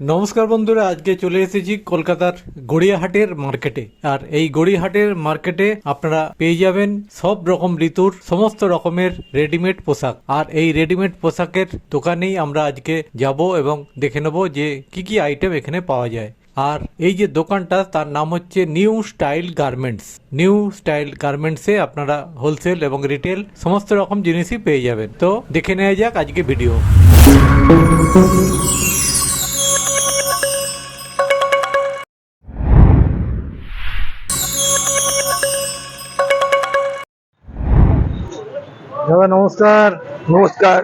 নমস্কার বন্ধুরা, আজকে চলে এসেছি কলকাতার গড়িয়াহাটের মার্কেটে। আর এই গড়িয়াহাটের মার্কেটে আপনারা পেয়ে যাবেন সব রকম ঋতুর, সমস্ত রকমের রেডিমেড পোশাক। আর এই রেডিমেড পোশাকের দোকানেই আমরা আজকে যাব এবং দেখে নেব যে কি কি আইটেম এখানে পাওয়া যায়। আর এই যে দোকানটা, তার নাম হচ্ছে new style garments new style গার্মেন্টসে আপনারা হোলসেল এবং রিটেল সমস্ত রকম জিনিসই পেয়ে যাবেন। তো দেখে নেওয়া যাক আজকে ভিডিও নমস্কার নমস্কার।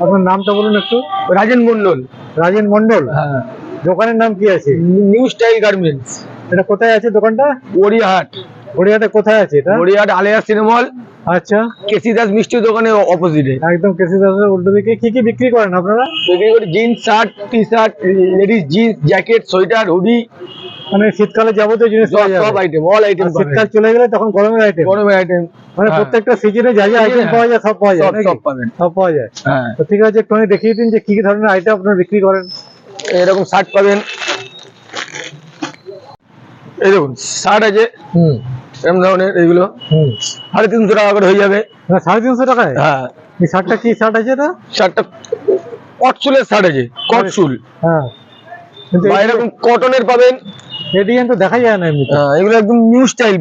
আপনার নামটা বলুন একটু। রাজেন মন্ডল রাজেন মন্ডল হ্যাঁ। দোকানের নাম কি আছে? New style garments. এটা কোথায় আছে দোকানটা? গড়িয়াহাট। গড়িয়াতে কোথায় আছে এটা? গড়িয়াহাট আলিয়া সিনেমল। আচ্ছা। কেসি দাস মিষ্টি দোকানের অপোজিটে একদম কেসি দাসের উল্টো দিকে। কি কি বিক্রি করেন আপনারা? বিক্রি করি jeans shirt T shirt ladies jeans jacket sweater hoodie মানে শীতকালে যাবতীয় জিনিস সব আইটেম অল আইটেম শীতকাল চলে গেলে তখন গরমের আইটেম গরমের আইটেম মানে হ্যাঁ। প্রত্যেকটা সিজনে যা যা আইটেম। পাওয়া যায় সব পাওয়া যায় সব পাবেন। সব পাওয়া যায়। হ্যাঁ। তো ঠিক আছে একটুখানি দেখিয়ে দিন যে কি কি ধরনের আইটেম আপনারা বিক্রি করেন। এরকম শার্ট পাবেন। এই দেখুন শার্ট আছে। হুম। এরকম ধরনের এইগুলো সাড়ে তিনশো টাকা করে হয়ে যাবে। সাড়ে তিনশো টাকায়? হ্যাঁ। এই শার্টটা কি শার্ট আছে এটা? শার্টটা কটসুলের শার্ট আছে কটসুল। হ্যাঁ। এরকম কটনের পাবেন। এই তো দেখা যায় না এমনিতে। হ্যাঁ, এগুলো একদম নিউ স্টাইল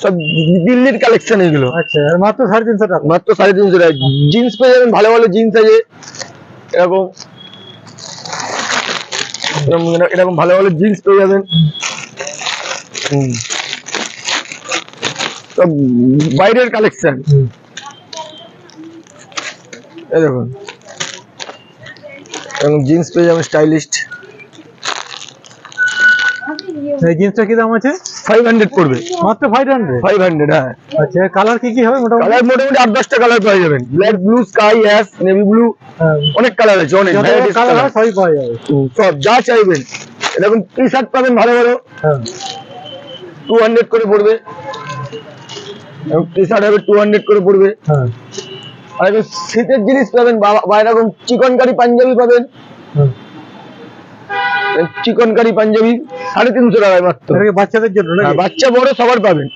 সব দিল্লির কালেকশন এগুলো। আচ্ছা মাত্র সাড়ে তিনশো টাকা। মাত্র সাড়ে তিনশো টাকা। জিন্স পেয়ে যাবেন ভালো ভালো জিন্স আছে। এরকম। এরকম এরকম ভালো ভালো জিন্স পেয়ে যাবেন। হুম। বাইরের কালেকশন এই দেখুন। জিন্স পেয়ে যাবেন স্টাইলিস্ট এই জিন্সটা কি দাম আছে? ফাইভ হান্ড্রেড পড়বে। মাত্র ফাইভ হান্ড্রেড ফাইভ হান্ড্রেড হ্যাঁ। আচ্ছা কালার কি কি হবে মোটামুটি? কালার মোটামুটি কালার যাবেন black blue sky ash navy blue হ্যাঁ, অনেক কালার আছে অনেক কালার সবই পাওয়া যাবে। সব যা চাইবেন। এরকম টি শার্ট পাবেন ভালো ভালো। হ্যাঁ। টু হান্ড্রেড করে পড়বে। টি শার্ট হবে টু হান্ড্রেড করে পড়বে। হ্যাঁ। আর শীতের জিনিস পাবেন বা বা এরকম চিকন কারি পাঞ্জাবি পাবেন। হ্যাঁ। চিকন কারি পাঞ্জাবি সাড়ে তিনশো টাকায় মাত্র। বাচ্চাদের জন্য হ্যাঁ, বাচ্চা বড় সবার পাবেন।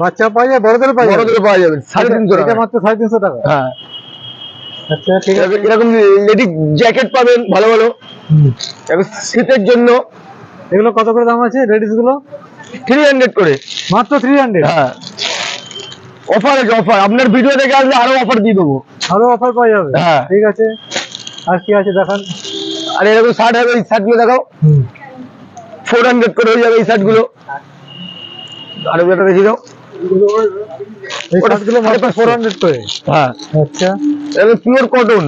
বাচ্চা পাওয়া যায় বড়দের পাওয়া যায়? বড়দের পাওয়া যাবেন সাড়ে তিনশো টাকা মাত্র সাড়ে তিনশো টাকা? হ্যাঁ। আচ্ছা ঠিক আছে। এরকম- এরকম লেডি জ্যাকেট পাবেন ভালো ভালো। শীতের জন্য এগুলো কত করে দাম আছে লেডিসগুলো থ্রি হান্ড্রেড করে। মাত্র থ্রি হান্ড্রেড হ্যাঁ। অফার আছে অফার আপনার ভিডিও দেখে আসলে আরও অফার দিয়ে দেবো। আরও অফার পাওয়া যাবে? হ্যাঁ। ঠিক আছে। আর কি আছে দেখান? আর এরকম শার্ট হবে এই শার্টগুলো দেখাও। হুম। ফোর হান্ড্রেড করে হয়ে যাবে এই শার্টগুলো আরও একটা দেখি দাও। ফোর হান্ড্রেড করে। হ্যাঁ। আচ্ছা। পিওর কটন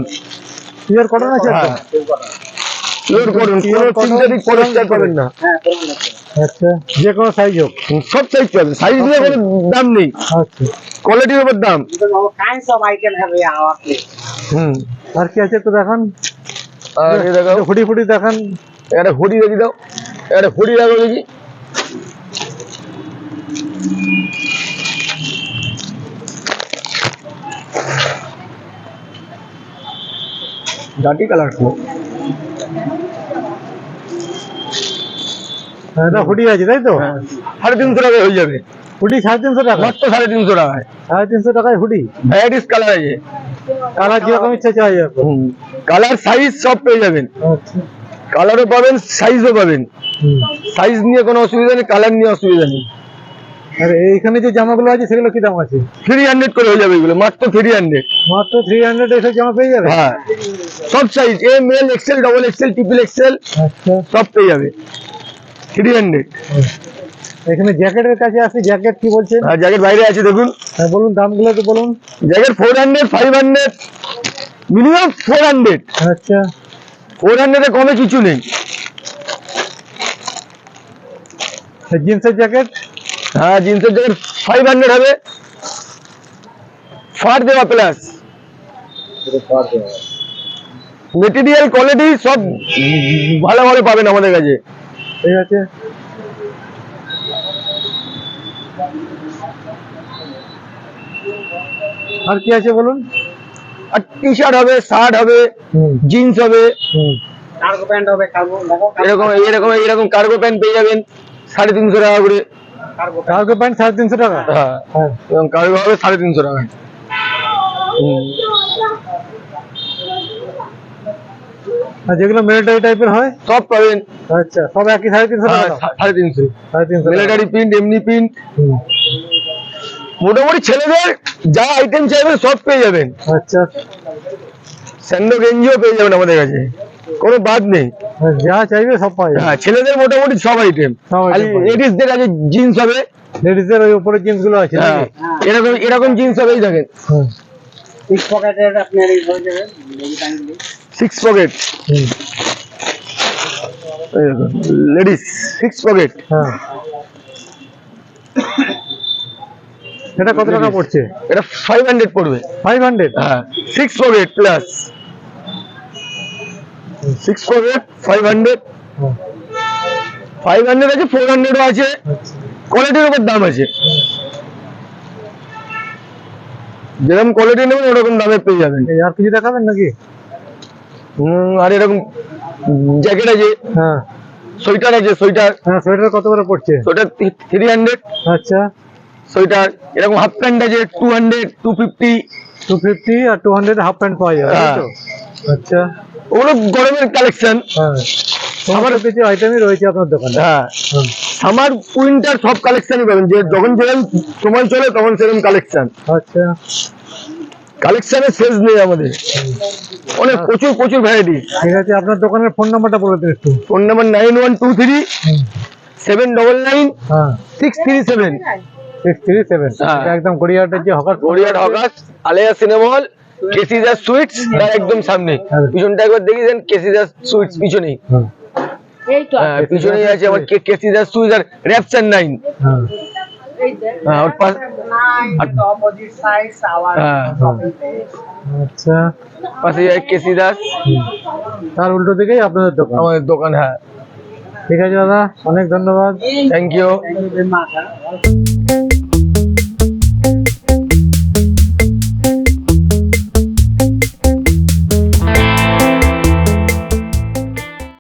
পিওর কটন আছে? হ্যাঁ। পিওর কটন কোনো সিনথেটিক পলিস্টার পাবেন না। আচ্ছা। যে কোনো সাইজ হোক সব সাইজ পাবেন সাইজ নিয়ে কোনো দাম নেই। আচ্ছা। কোয়ালিটির উপর দাম। all kinds of item have we হুম। আর কি আছে একটু দেখান? আর এই দেখাও হুডি ফুডি দেখান। একটা হুডি দেখি দাও। একটা হুডি দেখো দেখি। ডাটি কালার এটা হুডি আছে তাই তো? সাড়ে তিনশো টাকায় হয়ে যাবে। হুডি সাড়ে তিনশো টাকা মাত্র সাড়ে তিনশো টাকায়। সাড়ে তিনশো টাকায় হুডি? ভ্যারাইটিস কালার আছে। কালার যেরকম ইচ্ছা চাই যাবে কালার সাইজ সব পেয়ে যাবেন। আচ্ছা। কালারও পাবেন সাইজও পাবেন। সাইজ নিয়ে কোনো অসুবিধা নেই কালার নিয়ে অসুবিধা নেই। আর এইখানে যে জামাগুলো আছে সেগুলো কি দাম আছে? থ্রি হান্ড্রেড করে হয়ে যাবে এগুলো মাত্র থ্রি হান্ড্রেড মাত্র থ্রি হান্ড্রেড এসব জামা পেয়ে যাবে? হ্যাঁ। সব size M L XL double XL triple XL সব পেয়ে যাবে। Three hundred. এখানে জ্যাকেটের কাছে আসি জ্যাকেট কি বলছেন? আর জ্যাকেট বাইরে আছে দেখুন। হ্যাঁ বলুন দামগুলো তো বলুন। Jacket four hundred five hundred minimum four hundred আচ্ছা। ফোর হান্ড্রেডে কমে কিছু নেই। জিন্সের জ্যাকেট? হ্যাঁ জিন্সের জ্যাকেট ফাইভ হান্ড্রেড হবে। ফার দেওয়া প্লাস মেটেরিয়াল কোয়ালিটি সব ভালো ভালো পাবেন আমাদের কাছে। ঠিক আছে? আর কি আছে বলুন? আর টি শার্ট হবে শার্ট হবে। জিন্স হবে কার্গো প্যান্ট হবে এরকম এরকম এরকম কার্গো প্যান্ট পেয়ে যাবেন সাড়ে তিনশো টাকা করে। কার্গো প্যান্ট সাড়ে তিনশো টাকা? হ্যাঁ। হ্যাঁ। এবং কার্গো হবে সাড়ে তিনশো টাকা। হুম। আর যেগুলো মিলিটারি টাইপের হয়? সব পাবেন। আচ্ছা সব একই সাড়ে তিনশো হ্যাঁ, সাড়ে তিনশো। সাড়ে তিনশো মিলিটারি প্রিন্ট এমনি প্রিন্ট হুম। মোটামুটি ছেলেদের যা আইটেম চাইবেন সব পেয়ে যাবেন। আচ্ছা। স্যান্ডো গেঞ্জিও পেয়ে যাবেন আমাদের কাছে। কোনো বাদ নেই। যা চাইবে সব পাওয়া যাবে। হ্যাঁ ছেলেদের মোটামুটি সব আইটেম। লেডিসদের আছে জিন্স হবে। লেডিসদের ওই উপরে জিন্সগুলো আছে হ্যাঁ এরকম এরকম জিন্স হবেই দেখেন। হুম। সিক্স পকেটের আপনার এই হয়ে যাবে। Six pocket ladies six pocket হ্যাঁ এটা কত টাকা পড়ছে? এটা ফাইভ হান্ড্রেড পড়বে। ফাইভ হান্ড্রেড হ্যাঁ six pocket plus six pocket five hundred five hundred আছে ফোর হান্ড্রেডও আছে। কোয়ালিটির উপর দাম আছে। যেরকম কোয়ালিটি নেবেন ওরকম দামে পেয়ে যাবেন। আর কিছু দেখাবেন নাকি? আর এরকম জ্যাকেট আছে। হ্যাঁ। সোয়েটার আছে সোয়েটার। হ্যাঁ সোয়েটার কত করে পড়ছে? সোয়েটার থ্রি হান্ড্রেড আচ্ছা। সোয়েটার এরকম হাফ প্যান্ট আছে two hundred two fifty two fifty আর টু হান্ড্রেড হাফ প্যান্ট পাওয়া যায় হ্যাঁ। আচ্ছা। ওগুলো গরমের কালেকশন হ্যাঁ। সমস্ত কিছু আইটেমই রয়েছে আপনার দোকানে। হ্যাঁ। সামার উইন্টার সব কালেকশনই পাবেন। যে যখন যেরকম সময় চলে তখন সেরকম কালেকশন আচ্ছা। কালেকশনের শেষ নেই আমাদের। অনেক প্রচুর প্রচুর ভ্যারাইটি ঠিক আছে আপনার দোকানের ফোন নাম্বারটা বলে দিন একটু। Phone number nine one two three seven double nine হ্যাঁ। Six three seven six three seven হ্যাঁ। একদম গড়িয়াহাটের যে হকার গড়িয়ার হকাস আলেয়া সিনেমা হল কেসিদাস সুইটস তার একদম সামনে। হ্যাঁ। পিছনটা একবার দেখিয়েছেন কেসিদাস সুইটস পিছনেই। হ্যাঁ, পিছনেই আছে আমার কেসিদাস সুইটস আর র্যাপসার নাইন হ্যাঁ। হ্যাঁ ওর পাশ সাইড আওয়ার হ্যাঁ আচ্ছা। পাশে কেসিদাস দাস। তার উল্টো দিকেই আপনাদের দোকান। আমাদের দোকান হ্যাঁ। ঠিক আছে দাদা অনেক ধন্যবাদ। Thank you